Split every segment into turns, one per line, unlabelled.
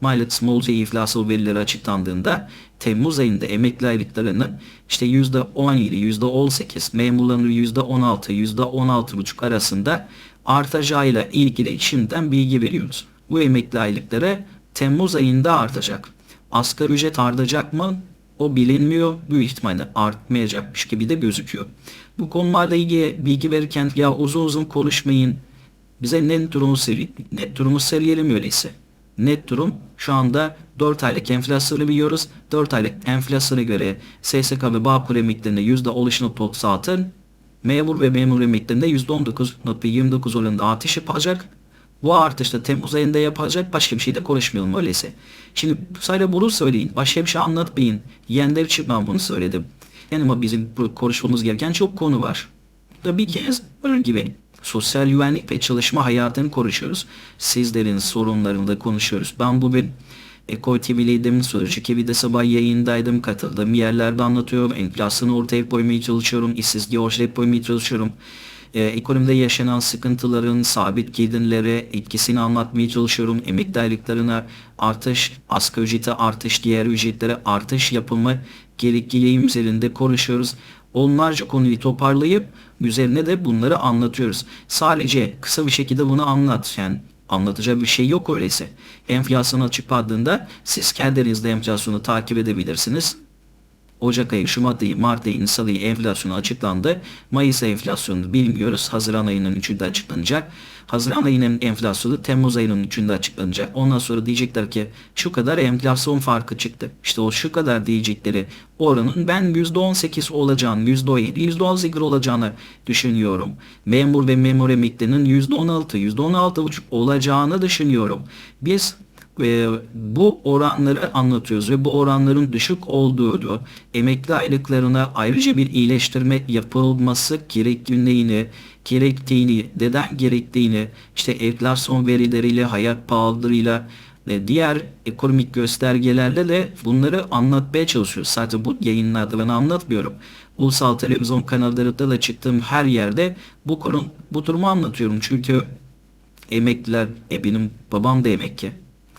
Millet Smalls'e iflasal verileri açıklandığında Temmuz ayında emekli aylıklarının işte %17, %18, memurların %16, %16,5 arasında artacağıyla ilgili şimdiden bilgi veriyoruz. Bu emekli aylıkları Temmuz ayında artacak. Asgari ücret artacak mı? O bilinmiyor. Büyük ihtimalle artmayacakmış gibi de gözüküyor. Bu konularla ilgili bilgi verirken ya uzun uzun konuşmayın. Bize net durumu söyleyin. Net durumu söyleyelim öyleyse. Net durum şu anda 4 aylık enflasyonu biliyoruz. 4 aylık enflasyona göre SSK ve Bağkur emeklerinde %13.36 memur ve memur emeklerinde %19.29 oranında artış yapacak. Bu artışta Temmuz ayında yapacak başka bir şey de konuşmayalım öyleyse. Şimdi sadece bunu söyleyin. Başka bir şey anlatmayın. Yeğenler için ben bunu söyledim. Yani ama bizim bu konuşmamız gereken çok konu var. Da bir kez böyle gibi sosyal güvenlik ve çalışma hayatını konuşuyoruz. Sizlerin sorunlarını da konuşuyoruz. Ben bugün Ekol TV'liydim, Sözcü TV'de sabah yayındaydım, katıldığım yerlerde anlatıyorum, enflasyonu ortaya koymaya çalışıyorum, işsizliği ortaya koymaya çalışıyorum. Ee, ekonomide yaşanan sıkıntıların sabit gelirlere etkisini anlatmaya çalışıyorum. Emekli aylıklarına artış, asgari ücrete artış, diğer ücretlere artış yapılma gerekliliği üzerinde konuşuyoruz. Onlarca konuyu toparlayıp üzerine de bunları anlatıyoruz. Sadece kısa bir şekilde bunu anlat. Yani anlatacak bir şey yok öyleyse. Enflasyon açıklandığında siz kendinizde enflasyonu takip edebilirsiniz. Ocak ayı, Şubat ayı, Mart ayı, Nisan ayı enflasyonu açıklandı. Mayıs ayı bilmiyoruz. Haziran ayının 3'ünde açıklanacak. Haziran ayının enflasyonu Temmuz ayının 3'ünde açıklanacak. Ondan sonra diyecekler ki şu kadar enflasyon farkı çıktı. İşte o şu kadar diyecekleri oranın ben %18 olacağını, %17, %18 olacağını düşünüyorum. Memur ve memur emeklerinin %16, %16,5 olacağını düşünüyorum. Biz e, bu oranları anlatıyoruz ve bu oranların düşük olduğu emekli aylıklarına ayrıca bir iyileştirme yapılması gerektiğini, gerektiğini, neden gerektiğini, işte enflasyon verileriyle, hayat pahalılığıyla ve diğer ekonomik göstergelerle de bunları anlatmaya çalışıyoruz. Sadece bu yayınlarda ben anlatmıyorum. Ulusal televizyon kanallarında da çıktığım her yerde bu konu, bu durumu anlatıyorum. Çünkü emekliler, e benim babam da emekli.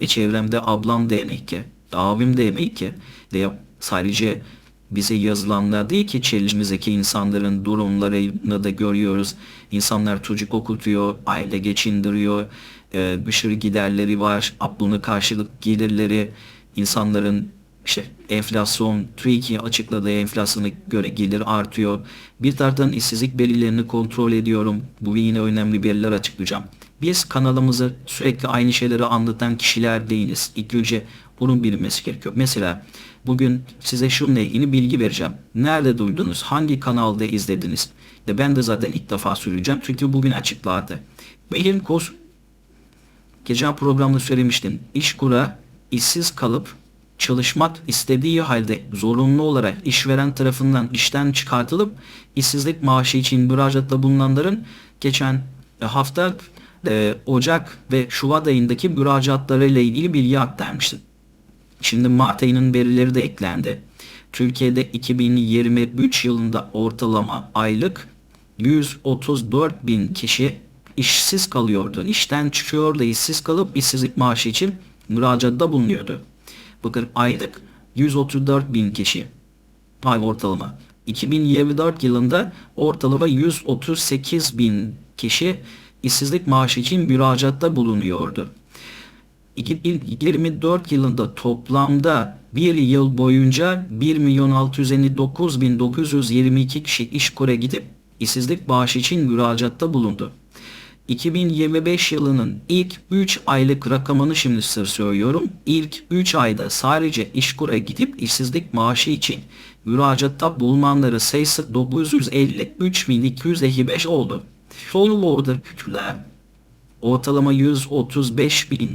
E çevremde ablam da emekli. Abim de emekli. De sadece bize yazılanlar değil ki çevremizdeki insanların durumlarını da görüyoruz. İnsanlar çocuk okutuyor, aile geçindiriyor, e, sürü giderleri var, bunun karşılık gelirleri, insanların işte enflasyon, TÜİK'i açıkladığı enflasyona göre gelir artıyor. Bir taraftan işsizlik belirlerini kontrol ediyorum. Bu yine önemli veriler açıklayacağım. Biz kanalımızı sürekli aynı şeyleri anlatan kişiler değiliz. İlk önce bunun bilinmesi gerekiyor. Mesela bugün size şununla ilgili bilgi vereceğim. Nerede duydunuz? Hangi kanalda izlediniz? De ben de zaten ilk defa söyleyeceğim. Çünkü bugün açıkladı. Benim kos geçen programda söylemiştim. İşkura işsiz kalıp çalışmak istediği halde zorunlu olarak işveren tarafından işten çıkartılıp işsizlik maaşı için müracaatta bulunanların geçen hafta e, Ocak ve Şubat ayındaki müracaatları ile ilgili bilgi aktarmıştım. Şimdi Mart ayının verileri de eklendi. Türkiye'de 2023 yılında ortalama aylık 134 bin kişi işsiz kalıyordu. İşten çıkıyordu, işsiz kalıp işsizlik maaşı için müracaatta bulunuyordu. Bakın aylık 134 bin kişi ay ortalama. 2024 yılında ortalama 138 bin kişi işsizlik maaşı için müracaatta bulunuyordu. 2024 yılında toplamda bir yıl boyunca 1 milyon 659 bin 922 kişi iş kure gidip işsizlik maaşı için müracaatta bulundu. 2025 yılının ilk 3 aylık rakamını şimdi size söylüyorum. İlk 3 ayda sadece işkura gidip işsizlik maaşı için müracaatta bulunanları sayısı 953.255 oldu. Son orada küçüler ortalama 135 bin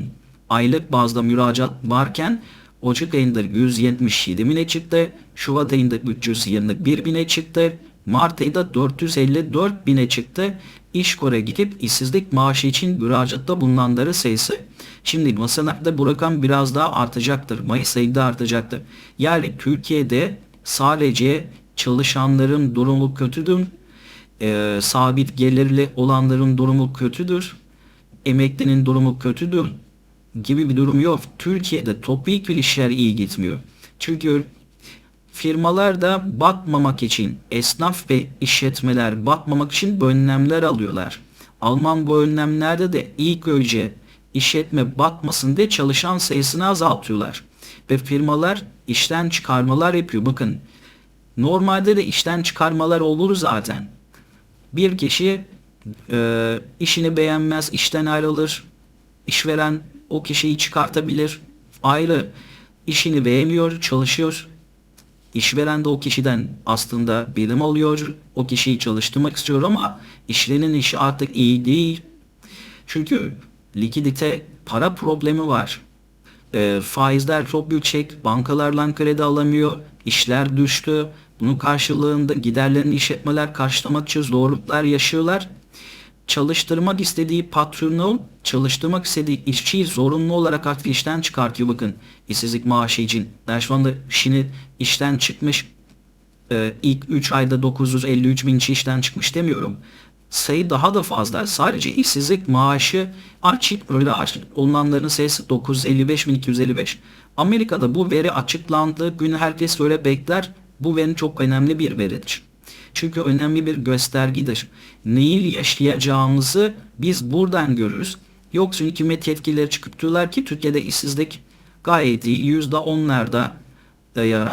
aylık bazda müracaat varken Ocak ayında 177 bine çıktı. Şubat ayında 321 bine çıktı. Mart ayında 454 bine çıktı. İşkore gidip işsizlik maaşı için müracaatta bulunanları sayısı. Şimdi masalarda bu rakam biraz daha artacaktır. Mayıs ayında artacaktır. Yani Türkiye'de sadece çalışanların durumu kötüdür e, sabit gelirli olanların durumu kötüdür. Emeklinin durumu kötüdür. gibi bir durum yok. Türkiye'de topik işler iyi gitmiyor. Çünkü firmalar da batmamak için, esnaf ve işletmeler batmamak için bu önlemler alıyorlar. Alman bu önlemlerde de ilk önce işletme batmasın diye çalışan sayısını azaltıyorlar. Ve firmalar işten çıkarmalar yapıyor. Bakın normalde de işten çıkarmalar olur zaten. Bir kişi e, işini beğenmez, işten ayrılır. İşveren o kişiyi çıkartabilir. Ayrı işini beğenmiyor, çalışıyor. İşveren de o kişiden aslında bilim alıyor. O kişiyi çalıştırmak istiyor ama işlerin işi artık iyi değil. Çünkü likidite para problemi var. E, faizler çok yüksek. Bankalardan kredi alamıyor. işler düştü. Bunun karşılığında giderlerini işletmeler karşılamak için zorluklar yaşıyorlar. Çalıştırmak istediği patronun çalıştırmak istediği işçiyi zorunlu olarak artık işten çıkartıyor bakın işsizlik maaşı için. Ben şu işini işten çıkmış e, ilk 3 ayda 953 bin kişi işten çıkmış demiyorum. Sayı daha da fazla. Sadece işsizlik maaşı açık böyle açık olunanların sayısı 955.255. Amerika'da bu veri açıklandığı gün herkes böyle bekler. Bu veri çok önemli bir veridir. Çünkü önemli bir göstergidir. Neyi yaşayacağımızı biz buradan görürüz. Yoksa hükümet yetkilileri çıkıp diyorlar ki Türkiye'de işsizlik gayet iyi. Yüzde onlarda e.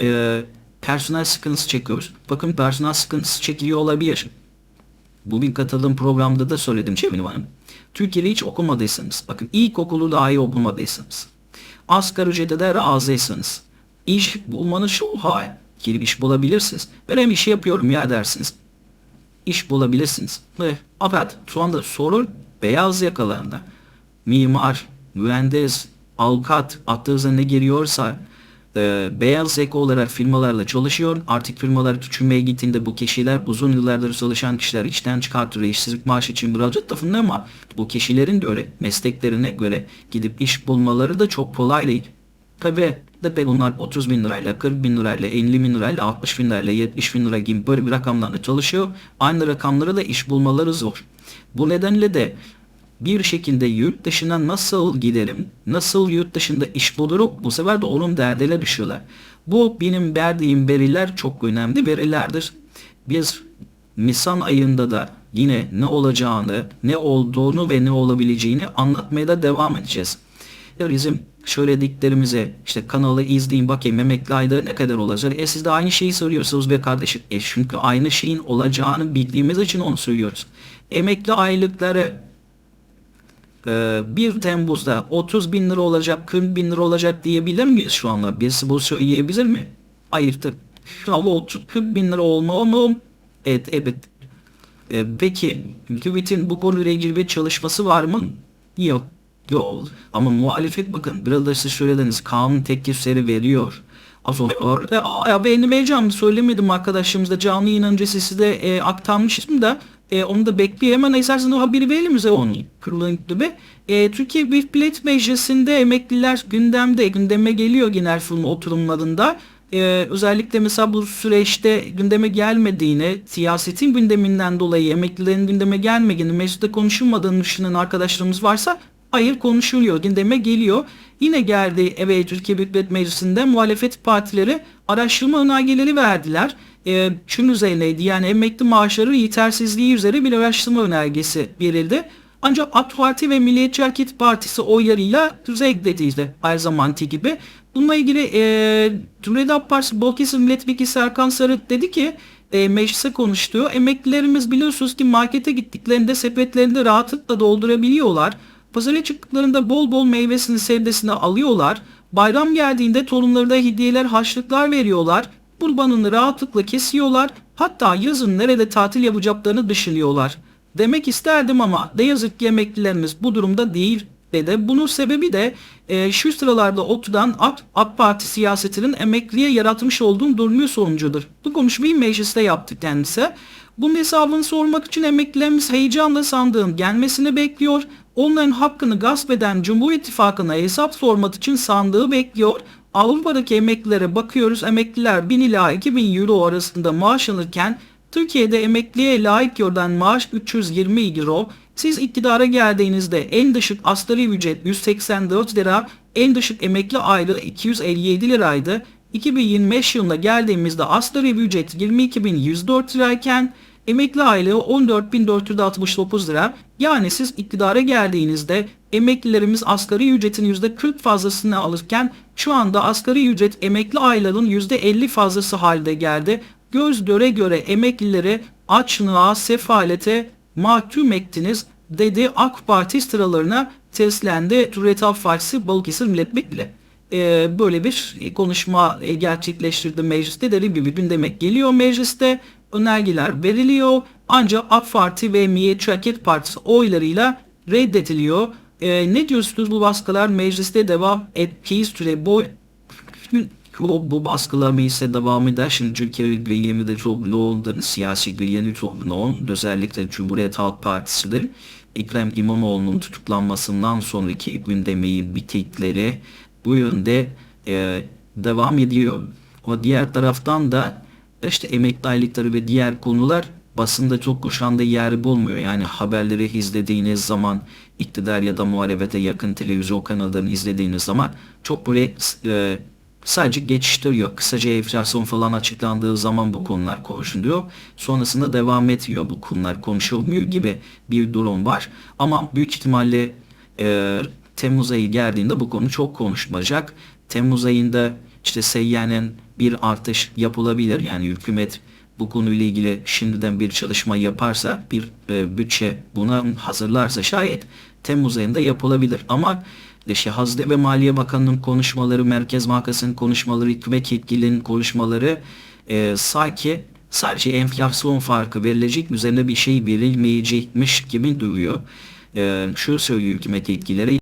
E, personel sıkıntısı çekiyoruz. Bakın personel sıkıntısı çekiliyor olabilir. Bugün katıldığım programda da söyledim Cemil Hanım. Türkiye'de hiç okumadıysanız, bakın ilkokulu dahi okumadıysanız, asgari ücrete de razıysanız, iş bulmanız şu hayır. Girip iş bulabilirsiniz. Ben hem işi yapıyorum ya dersiniz. İş bulabilirsiniz. Ve fakat şu anda sorun beyaz yakalarında. Mimar, mühendis, avukat, aklınıza ne geliyorsa e, beyaz yaka olarak firmalarla çalışıyor. Artık firmalar küçülmeye gittiğinde bu kişiler uzun yıllardır çalışan kişiler işten çıkartıyor. işsizlik maaşı için müracaat tarafında ama bu kişilerin de öyle mesleklerine göre gidip iş bulmaları da çok kolay değil. Tabi de bunlar 30 bin lirayla, 40 bin lirayla, 50 bin lirayla, 60 bin lirayla, 70 bin lira gibi böyle bir rakamlarla çalışıyor. Aynı rakamları da iş bulmaları zor. Bu nedenle de bir şekilde yurt dışına nasıl giderim, nasıl yurt dışında iş bulurum bu sefer de onun derdine düşüyorlar. Bu benim verdiğim veriler çok önemli verilerdir. Biz Nisan ayında da yine ne olacağını, ne olduğunu ve ne olabileceğini anlatmaya da devam edeceğiz. Bizim söylediklerimize işte kanalı izleyin bakayım emekli ayda ne kadar olacak. E siz de aynı şeyi soruyorsunuz be kardeşim. E çünkü aynı şeyin olacağını bildiğimiz için onu söylüyoruz. Emekli aylıkları e, 1 Temmuz'da 30 bin lira olacak, 40 bin lira olacak diyebilir miyiz şu anda? Birisi bu söyleyebilir mi? Hayırdır. Şu anda 30 40 bin lira olma mu? Evet, evet. E, peki hükümetin bu konuyla ilgili bir çalışması var mı? Yok. Yok. Ama muhalefet bakın biraz siz söylediniz kanun teklifleri veriyor. Az orada ya benim vereceğim söylemedim arkadaşlarımızda canlı yayın öncesi size e, aktarmıştım da e, onu da bekliyor. Hemen isterseniz o haberi verelim bize onu. Kurulun gibi. E, Türkiye Büyük Millet Meclisi'nde emekliler gündemde, gündeme geliyor genel kurul oturumlarında. Ee, özellikle mesela bu süreçte gündeme gelmediğini, siyasetin gündeminden dolayı emeklilerin gündeme gelmediğini, mecliste konuşulmadığını düşünen arkadaşlarımız varsa Hayır konuşuluyor, gündeme geliyor. Yine geldi evet Türkiye Büyük Millet Meclisi'nde muhalefet partileri araştırma önergeleri verdiler. E, şunun üzerineydi yani emekli maaşları yetersizliği üzere bir araştırma önergesi verildi. Ancak AK Parti ve Milliyetçi Hareket Partisi oylarıyla reddedildi her zamanki gibi. Bununla ilgili e, Cumhuriyet Halk Partisi Balıkesir Milletvekili Serkan Sarı dedi ki e, meclise konuştuğu emeklilerimiz biliyorsunuz ki markete gittiklerinde sepetlerini rahatlıkla doldurabiliyorlar. Pazara çıktıklarında bol bol meyvesini sebzesini alıyorlar. Bayram geldiğinde torunlarına hediyeler harçlıklar veriyorlar. Kurbanını rahatlıkla kesiyorlar. Hatta yazın nerede tatil yapacaklarını düşünüyorlar. Demek isterdim ama ne yazık ki emeklilerimiz bu durumda değil dedi. Bunun sebebi de e, şu sıralarda oturan AK, AK Parti siyasetinin emekliye yaratmış olduğu durumu sonucudur. Bu konuşmayı mecliste yaptı kendisi. Bunun hesabını sormak için emeklilerimiz heyecanla sandığın gelmesini bekliyor. Onların hakkını gasp eden Cumhur İttifakı'na hesap sormak için sandığı bekliyor. Avrupa'daki emeklilere bakıyoruz. Emekliler 1000 ila 2000 euro arasında maaş alırken Türkiye'de emekliye layık görülen maaş 320 euro. Siz iktidara geldiğinizde en düşük asgari ücret 184 lira, en düşük emekli aylığı 257 liraydı. 2025 yılına geldiğimizde asgari ücret 22.104 lirayken emekli aylığı 14.469 lira. Yani siz iktidara geldiğinizde emeklilerimiz asgari ücretin %40 fazlasını alırken şu anda asgari ücret emekli aylığının %50 fazlası halde geldi. Göz göre göre emeklileri açlığa, sefalete mahkum ettiniz dedi AK Parti sıralarına seslendi Cumhuriyet Partisi Balıkesir Milletvekili. Ee, böyle bir konuşma gerçekleştirdi mecliste. Dediğim gibi gündemek geliyor mecliste. Önergeler veriliyor. Ancak AK Parti ve Milliyetçi Hareket Partisi oylarıyla reddediliyor. Ee, ne diyorsunuz bu baskılar mecliste devam ettiği süre bu bu, bu baskılar mecliste devam eder. Şimdi Türkiye gündemi de çok yoğun, siyasi gündemi çok yoğun. Özellikle Cumhuriyet Halk Partisi de Ekrem İmamoğlu'nun tutuklanmasından sonraki gündemi bitikleri bu yönde e, devam ediyor. O diğer taraftan da işte emekli aylıkları ve diğer konular basında çok kuşanda yer bulmuyor. Yani haberleri izlediğiniz zaman iktidar ya da muhalefete yakın televizyon kanallarını izlediğiniz zaman çok böyle e, sadece geçiştiriyor. Kısaca enflasyon falan açıklandığı zaman bu konular konuşuluyor. Sonrasında devam etmiyor bu konular konuşulmuyor gibi bir durum var. Ama büyük ihtimalle e, Temmuz ayı geldiğinde bu konu çok konuşulacak. Temmuz ayında işte seyyanen bir artış yapılabilir. Yani hükümet bu konuyla ilgili şimdiden bir çalışma yaparsa, bir e, bütçe buna hazırlarsa şayet Temmuz ayında yapılabilir. Ama işte Hazine ve Maliye Bakanı'nın konuşmaları, Merkez Bankası'nın konuşmaları, hükümet yetkililerinin konuşmaları e, sanki sadece enflasyon farkı verilecek üzerine bir şey verilmeyecekmiş gibi duruyor. E, şu söylüyor hükümet yetkilileri